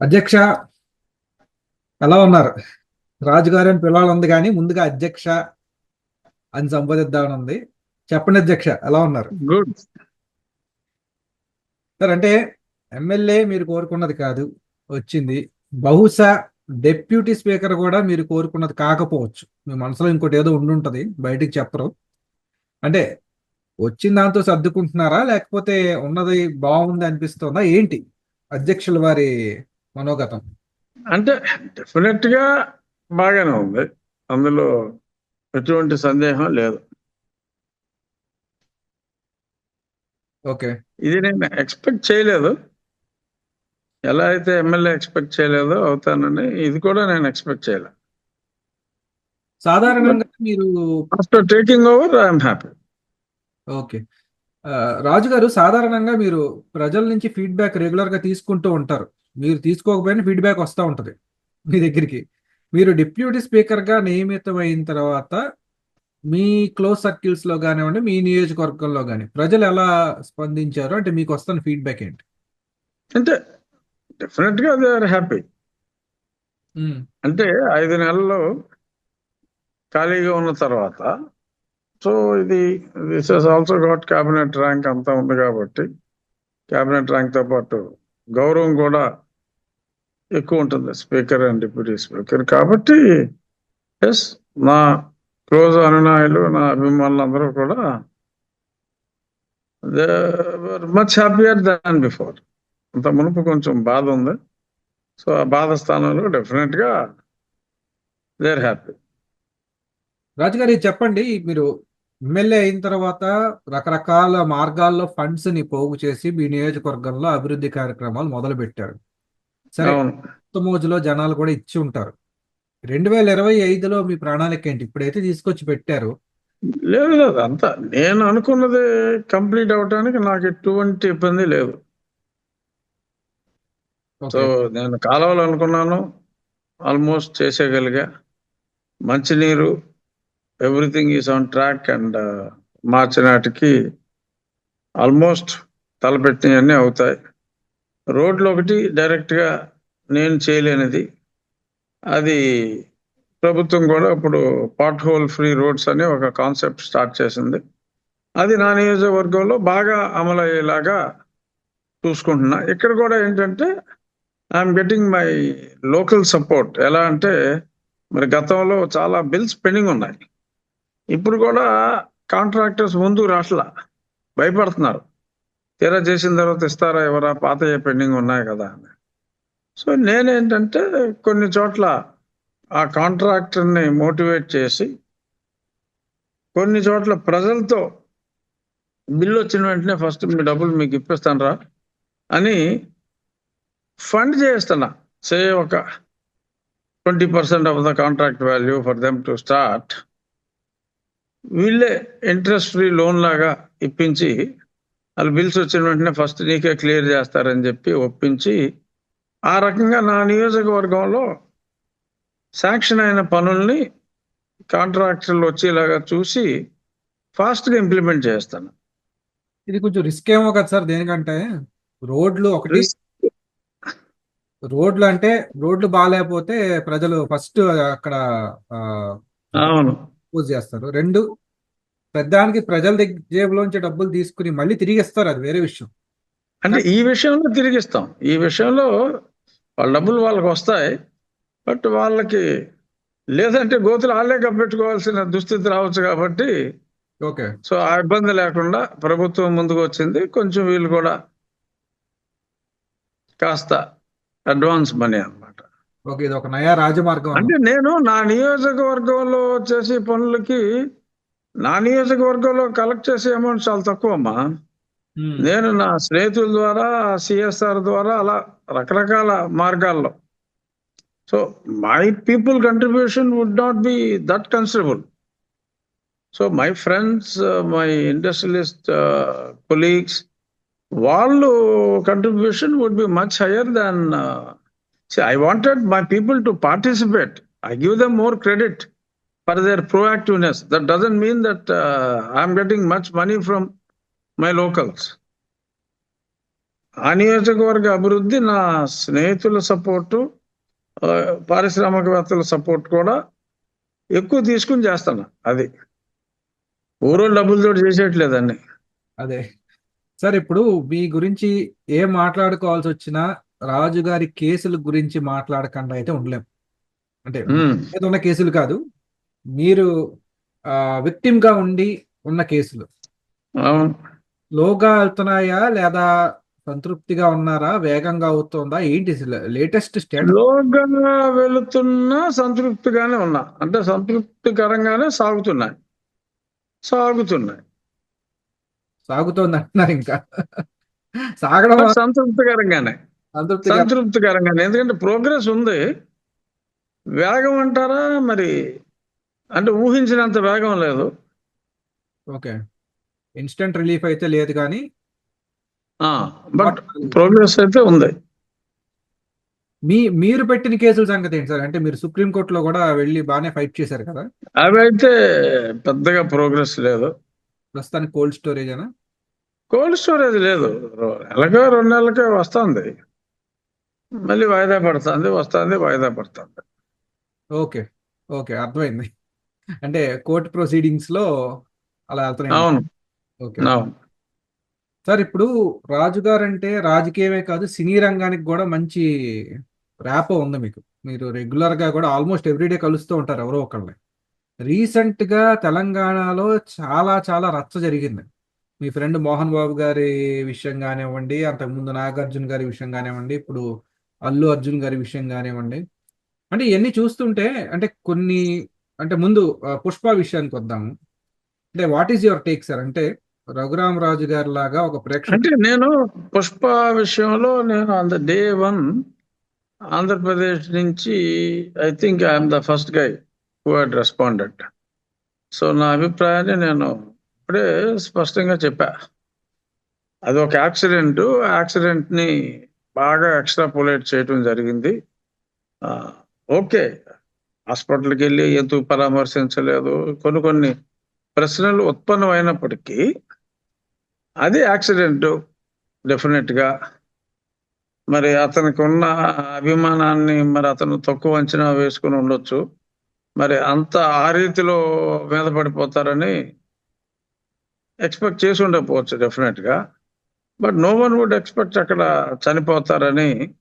అధ్యక్ష ఎలా ఉన్నారు? రాజుగారు అని పిలవాలంది కానీ ముందుగా అధ్యక్ష అని సంబోధిద్దామని ఉంది. చెప్పండి అధ్యక్ష ఎలా ఉన్నారు? గుడ్ సార్ అంటే ఎమ్మెల్యే మీరు కోరుకున్నది కాదు వచ్చింది. బహుశా డెప్యూటీ స్పీకర్ కూడా మీరు కోరుకున్నది కాకపోవచ్చు. మీ మనసులో ఇంకోటి ఏదో ఉండుంటది బయటికి చెప్పరు. అంటే వచ్చిన దాంతో సర్దుకుంటున్నారా? లేకపోతే ఉన్నది బాగుంది అనిపిస్తుందా? ఏంటి అధ్యక్షుల వారి మనోగతం. అంటే డెఫినెట్గా బాగానే ఉంది. అందులో ఎటువంటి సందేహం లేదు. ఓకే. ఇది నేను ఎక్స్పెక్ట్ చేయలేదు. ఎలా అయితే ఎమ్మెల్యే ఎక్స్పెక్ట్ చేయలేదో అవుతానని ఇది కూడా నేను ఎక్స్పెక్ట్ చేయలేదు సాధారణంగా మీరు after taking over I'm happy okay. Raju garu సాధారణంగా మీరు ప్రజల నుంచి ఫీడ్బ్యాక్ రెగ్యులర్గా తీసుకుంటూ ఉంటారు. మీరు తీసుకోకపోయినా ఫీడ్బ్యాక్ వస్తూ ఉంటది మీ దగ్గరికి. మీరు డిప్యూటీ స్పీకర్గా నియమితం అయిన తర్వాత మీ క్లోజ్ సర్కిల్స్లో కానివ్వండి మీ నియోజకవర్గంలో కానీ ప్రజలు ఎలా స్పందించారు? అంటే మీకు వస్తున్న ఫీడ్బ్యాక్ ఏంటి? అంటే డెఫినెట్గా దే ఆర్ హ్యాపీ అంటే ఐదు నెలలు ఖాళీగా ఉన్న తర్వాత సో ఇది this he's also got cabinet rank అంతా ఉంది కాబట్టి క్యాబినెట్ ర్యాంక్తో పాటు గౌరవం కూడా ఎక్కువ ఉంటుంది స్పీకర్ అండ్ డిప్యూటీ స్పీకర్. కాబట్టి ఎస్ నా క్లోజ్ అనునాయులు నా అభిమానులు అందరూ కూడా మచ్ హ్యాపీయర్ దాన్ బిఫోర్ అంత మునుపు కొంచెం బాధ ఉంది. సో ఆ బాధ స్థానంలో డెఫినెట్గా దేర్ హ్యాపీ రాజుగారి చెప్పండి. మీరు ఎమ్మెల్యే అయిన తర్వాత రకరకాల మార్గాల్లో ఫండ్స్ని పోగు చేసి మీ నియోజకవర్గంలో అభివృద్ధి కార్యక్రమాలు మొదలు పెట్టారు సరే కొత్త మోజులో జనాలు కూడా ఇచ్చి ఉంటారు. రెండు వేల ఇరవై ఐదులో మీ ప్రణాళిక ఏంటి? ఇప్పుడైతే తీసుకొచ్చి పెట్టారు. లేదు లేదు అంతా. నేను అనుకున్నది కంప్లీట్ అవటానికి నాకు ఎటువంటి ఇబ్బంది లేదు. సో నేను కాలువలు అనుకున్నాను. ఆల్మోస్ట్ చేసేయగలిగా. మంచినీరు everything is on track and March నాటికి ఆల్మోస్ట్ తలపెట్టినవన్నీ అవుతాయి. రోడ్లు ఒకటి డైరెక్ట్గా నేను చేయలేనిది. అది ప్రభుత్వం కూడా ఇప్పుడు పాట్ హోల్ ఫ్రీ రోడ్స్ అనే ఒక కాన్సెప్ట్ స్టార్ట్ చేసింది. అది నా నియోజకవర్గంలో బాగా అమలు అయ్యేలాగా చూసుకుంటున్నా. ఇక్కడ కూడా ఏంటంటే I'm getting my local support ఎలా అంటే మరి గతంలో చాలా బిల్స్ పెండింగ్ ఉన్నాయి. ఇప్పుడు కూడా కాంట్రాక్టర్స్ ముందు రాట్లా భయపడుతున్నారు. తీరా చేసిన తర్వాత ఇస్తారా ఎవరా? పాత పెండింగ్ ఉన్నాయి కదా అని. సో నేనేంటంటే కొన్ని చోట్ల ఆ కాంట్రాక్టర్ని మోటివేట్ చేసి కొన్ని చోట్ల ప్రజలతో బిల్లు వచ్చిన వెంటనే ఫస్ట్ మీ డబ్బులు మీకు ఇప్పిస్తాను రా అని ఫండ్ చేస్తున్నా. సే ఒక twenty percent of the contract value for them to start. వీళ్ళే ఇంట్రెస్ట్ ఫ్రీ లోన్ లాగా ఇప్పించి వాళ్ళు బిల్స్ వచ్చిన వెంటనే ఫస్ట్ నీకే క్లియర్ చేస్తారని చెప్పి ఒప్పించి ఆ రకంగా నా నియోజకవర్గంలో శాంక్షన్ అయిన పనుల్ని కాంట్రాక్టర్లు వచ్చేలాగా చూసి ఫాస్ట్గా ఇంప్లిమెంట్ చేస్తాను. ఇది కొంచెం రిస్క్ ఏమో కదా సార్ దేనికంటే రోడ్లు ఒకటి రోడ్లు అంటే రోడ్లు బాగాలేకపోతే ప్రజలు ఫస్ట్ అక్కడ అవును. చేస్తారు. రెండు పెద్దానికి ప్రజల దగ్గర జేబులోంచి డబ్బులు తీసుకుని మళ్ళీ తిరిగి ఇస్తారు అది వేరే విషయం. అంటే ఈ విషయంలో తిరిగిస్తాం. ఈ విషయంలో వాళ్ళ డబ్బులు వాళ్ళకి వస్తాయి. బట్ వాళ్ళకి లేదంటే గోతులు వాళ్ళే కప్పెట్టుకోవాల్సిన దుస్థితి రావచ్చు కాబట్టి ఓకే. సో ఆ ఇబ్బంది లేకుండా ప్రభుత్వం ముందుకు వచ్చింది. కొంచెం వీళ్ళు కూడా కాస్త అడ్వాన్స్ మనీ అన్నమాట. ఓకే ఇది ఒక నయా రాజమార్గం అంటే నేను నా నియోజకవర్గంలో చేసే పనులకి నా నియోజకవర్గంలో కలెక్ట్ చేసే అమౌంట్ చాలా తక్కువ అమ్మా ఉమ్, నేను నా స్నేహితుల ద్వారా సిఎస్ఆర్ ద్వారా అలా రకరకాల మార్గాల్లో. So my people contribution would not be that considerable so my friends my industrialist colleagues వాళ్ళు contribution would be much higher than I wanted my people to participate I give them more credit for their proactiveness. That doesn't mean that I'm getting much money from my locals ఆ నియోజకవర్గ అభివృద్ధి నా స్నేహితుల support పారిశ్రామికవేత్తల support కూడా ఎక్కువ తీసుకుని చేస్తాను అది. ఊరో డబ్బులతో చేసేయట్లేదండి అదే. సార్ ఇప్పుడు మీ గురించి ఏం మాట్లాడుకోవాల్సి వచ్చినా రాజుగారి కేసుల గురించి మాట్లాడకుండా అయితే ఉండలేం. అంటే ఉన్న కేసులు కాదు. మీరు విక్టిమ్గా ఉండి ఉన్న కేసులు. లోగా వెళ్తున్నాయా లేదా సంతృప్తిగా ఉన్నారా? వేగంగా అవుతుందా? ఏంటి లేటెస్ట్ లోగా వెళుతున్నా సంతృప్తిగానే ఉన్నా. అంటే సంతృప్తికరంగానే సాగుతున్నాయి. సాగుతున్నాయి. సాగుతోంది అంటున్నారు ఇంకా. సాగడం సంతృప్తికరంగానే. సంతృప్తికరంగానే. ఎందుకంటే ప్రోగ్రెస్ ఉంది. వేగం అంటారా? మరి అంటే ఊహించినంత వేగం లేదు. ఓకే. ఇన్స్టెంట్ రిలీఫ్ అయితే లేదు కానీ బట్ ప్రోగ్రెస్ అయితే ఉంది. మీ మీరు పెట్టిన కేసుల సంగతి ఏంటి సార్? అంటే మీరు సుప్రీం కోర్టులో కూడా వెళ్ళి బాగానే ఫైట్ చేశారు కదా? అవి అయితే పెద్దగా ప్రోగ్రెస్ లేదు. ప్రస్తుతానికి కోల్డ్ స్టోరేజ్ అనా కోల్డ్ స్టోరేజ్ లేదు. నెలకో రెండు నెలలకే వస్తుంది. మళ్ళీ వాయిదా పడుతుంది వస్తుంది వాయిదా పడుతుంది. ఓకే. ఓకే అర్థమైంది. అంటే కోర్టు ప్రొసీడింగ్స్లో అలా వెళ్తున్నాయి అవును. ఓకే అవును. సార్ ఇప్పుడు రాజు గారు అంటే రాజకీయమే కాదు సినీ రంగానికి కూడా మంచి ర్యాపో ఉంది మీకు. మీరు రెగ్యులర్గా కూడా ఆల్మోస్ట్ ఎవ్రీడే కలుస్తూ ఉంటారు ఎవరో ఒకళ్ళని. రీసెంట్గా తెలంగాణలో చాలా చాలా రచ్చ జరిగింది. మీ ఫ్రెండ్ మోహన్ బాబు గారి విషయం కానివ్వండి అంతకుముందు నాగార్జున గారి విషయం కానివ్వండి ఇప్పుడు అల్లు అర్జున్ గారి విషయం కానివ్వండి. అంటే ఇవన్నీ చూస్తుంటే అంటే కొన్ని అంటే ముందు పుష్ప విషయానికి వద్దాము అంటే what is your take sir అంటే రఘురామ్ రాజు గారి లాగా ఒక ప్రేక్ష అంటే నేను పుష్ప విషయంలో నేను on the day one Andhra Pradesh నుంచి I think I'm the first guy who had responded so నా అభిప్రాయాన్ని నేను ఇప్పుడే స్పష్టంగా చెప్పా. అది ఒక యాక్సిడెంట్. యాక్సిడెంట్ని బాగా ఎక్స్ట్రాపోలేట్ చేయటం జరిగింది. ఓకే. హాస్పిటల్కి వెళ్ళి ఎందుకు పరామర్శించలేదు? కొన్ని కొన్ని ప్రశ్నలు ఉత్పన్నమైనప్పటికీ అది యాక్సిడెంట్ డెఫినెట్గా మరి అతనికి ఉన్న అభిమానాన్ని మరి అతను తక్కువ అంచనా వేసుకుని ఉండొచ్చు. మరి అంత ఆ రీతిలో మీద పడిపోతారని ఎక్స్పెక్ట్ చేసి ఉండకపోవచ్చు డెఫినెట్గా. But no one would expect అక్కడ చనిపోతారని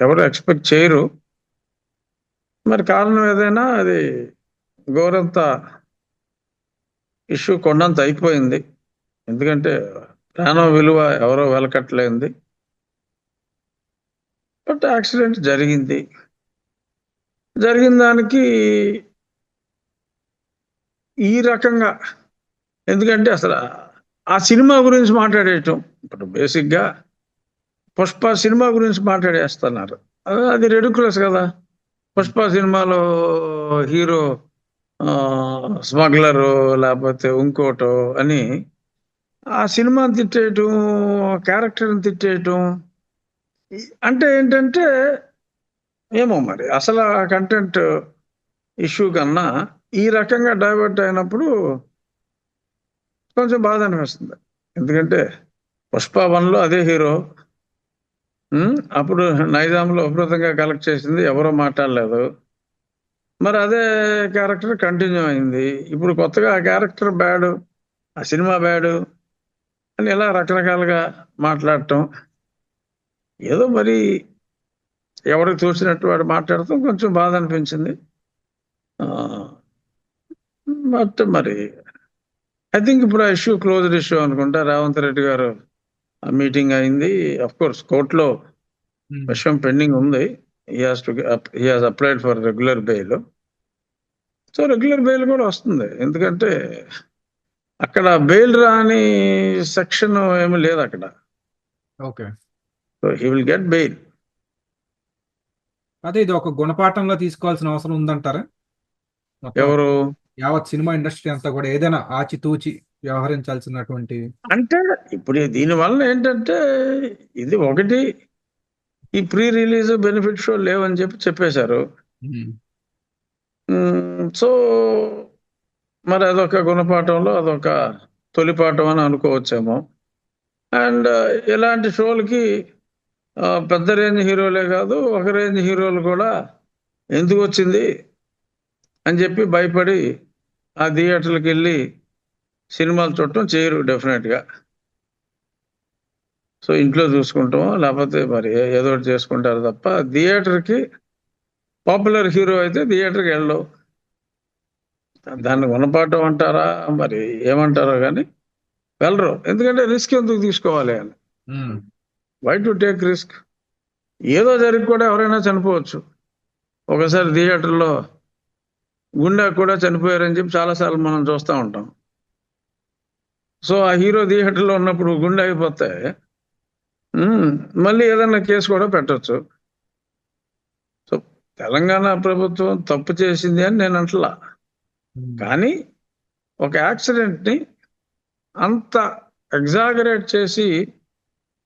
ఎవరు ఎక్స్పెక్ట్ చేయరు. మరి కారణం ఏదైనా అది గోరంత ఇష్యూ కొండంత అయిపోయింది. ఎందుకంటే ప్రాణం విలువ ఎవరో వెలకట్లేంది బట్ యాక్సిడెంట్ జరిగింది. జరిగిన దానికి ఈ రకంగా ఎందుకంటే అసలు ఆ సినిమా గురించి మాట్లాడేయటం ఇప్పుడు బేసిక్గా పుష్ప సినిమా గురించి మాట్లాడేస్తున్నారు. అది- రెడుకులస్ కదా. పుష్ప సినిమాలో హీరో స్మగ్లరు లేకపోతే ఇంకోటో అని ఆ సినిమాని తిట్టేయటం క్యారెక్టర్ని తిట్టేయటం అంటే ఏంటంటే ఏమో మరి అసలు ఆ కంటెంట్ ఇష్యూ కన్నా ఈ రకంగా డైవర్ట్ అయినప్పుడు కొంచెం బాధ అనిపిస్తుంది. ఎందుకంటే పుష్ప వన్లో అదే హీరో అప్పుడు నైజాంలో విపరీతంగా కలెక్ట్ చేసింది ఎవరో మాట్లాడలేదు. మరి అదే క్యారెక్టర్ కంటిన్యూ అయింది. ఇప్పుడు కొత్తగా ఆ క్యారెక్టర్ బ్యాడు ఆ సినిమా బ్యాడు అని ఇలా రకరకాలుగా మాట్లాడటం. ఏదో మరి ఎవరికి చూసినట్టు వాడు మాట్లాడటం కొంచెం బాధ అనిపించింది. బట్ మరి ఐ థింక్ ఇప్పుడు ఆ ఇష్యూ క్లోజ్డ్ ఇష్యూ అనుకుంటా. రేవంత్ రెడ్డి గారు మీటింగ్ అయింది. అఫ్ కోర్స్ కోర్టులో ఉమ్, విషయం పెండింగ్ ఉంది. He has to he has applied for regular bail so regular bail కూడా వస్తుంది. ఎందుకంటే అక్కడ బెయిల్ రాని సెక్షన్ ఏమీ లేదు అక్కడ. Okay so he will get bail అదే ఇది ఒక గుణపాఠంలో తీసుకోవాల్సిన అవసరం ఉందంటారా? ఎవరు? యావత్ సినిమా ఇండస్ట్రీ అంతా కూడా ఏదైనా ఆచితూచి వ్యవహరించాల్సినటువంటి అంటే ఇప్పుడు దీని వల్ల ఏంటంటే ఇది ఒకటి ఈ ప్రీ రిలీజ్ బెనిఫిట్ షో లేవని చెప్పి చెప్పేశారు. సో మరి అదొక గుణపాఠంలో అదొక తొలిపాఠం అని అనుకోవచ్చేమో అండ్ ఇలాంటి షోలకి పెద్ద రేంజ్ హీరోలే కాదు ఒక రేంజ్ హీరోలు కూడా ఎందుకు వచ్చింది అని చెప్పి భయపడి ఆ థియేటర్లకు వెళ్ళి సినిమాలు చూడటం చేయరు డెఫినెట్గా సో ఇంట్లో చూసుకుంటాం లేకపోతే మరి ఏదో ఒకటి చేసుకుంటారు తప్ప థియేటర్కి పాపులర్ హీరో అయితే థియేటర్కి వెళ్ళవు దాన్ని గుణపాఠం అంటారా మరి ఏమంటారో కానీ వెళ్ళరు. ఎందుకంటే రిస్క్ ఎందుకు తీసుకోవాలి అని. వై టు టేక్ రిస్క్ ఏదో జరిగి కూడా ఎవరైనా చనిపోవచ్చు. ఒకసారి థియేటర్లో గుండె కూడా చనిపోయారని చెప్పి చాలాసార్లు మనం చూస్తూ ఉంటాం. సో ఆ హీరో థియేటర్లో ఉన్నప్పుడు గుండె అయిపోతే మళ్ళీ ఏదైనా కేసు కూడా పెట్టొచ్చు. సో తెలంగాణ ప్రభుత్వం తప్పు చేసింది అని నేను అంటలా. కానీ ఒక యాక్సిడెంట్ని అంత ఎగ్జాగరేట్ చేసి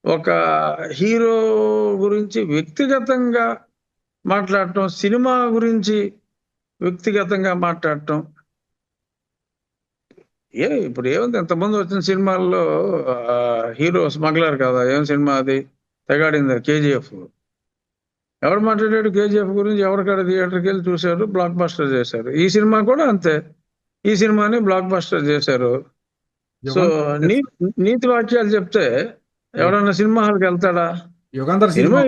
ఒక హీరో గురించి వ్యక్తిగతంగా మాట్లాడటం సినిమా గురించి వ్యక్తిగతంగా మాట్లాడటం ఏ ఇప్పుడు ఏముంది ఎంతమంది వచ్చిన సినిమాల్లో హీరో స్మగ్లర్ కదా ఏం సినిమా అది? తెగాడింది కేజీఎఫ్. ఎవరు మాట్లాడాడు కేజీఎఫ్ గురించి? ఎవరికాడ థియేటర్కి వెళ్ళి చూశారు? బ్లాక్ బస్టర్ చేశారు. ఈ సినిమా కూడా అంతే. ఈ సినిమాని బ్లాక్ బస్టర్ చేశారు. సో నీ నీతి వాక్యాలు చెప్తే ఎవడన్నా సినిమా హాల్కి వెళ్తాడా? సినిమా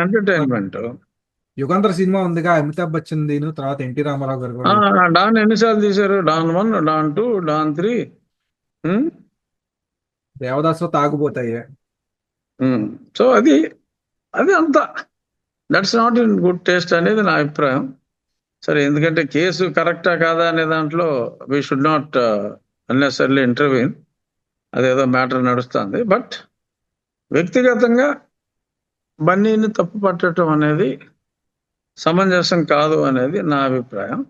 ఎంటర్టైన్మెంట్ యుగంధర్ సినిమా ఉందిగా అమితాబ్ బచ్చన్ దీని తర్వాత ఎన్టీ రామారావు గారు కూడా డాన్ ఎన్నిసార్లు తీశారు? Don one Don two Don three? Devadasu తాగుపోతాయి so అది అది అంత. That's not in good taste అనేది నా అభిప్రాయం. సరే ఎందుకంటే కేసు కరెక్టా కాదా అనే దాంట్లో we should not unnecessarily intervene అదేదో మ్యాటర్ నడుస్తుంది. బట్ వ్యక్తిగతంగా బన్నీని తప్పు పట్టడం అనేది సమంజసం కాదు అనేది నా అభిప్రాయం.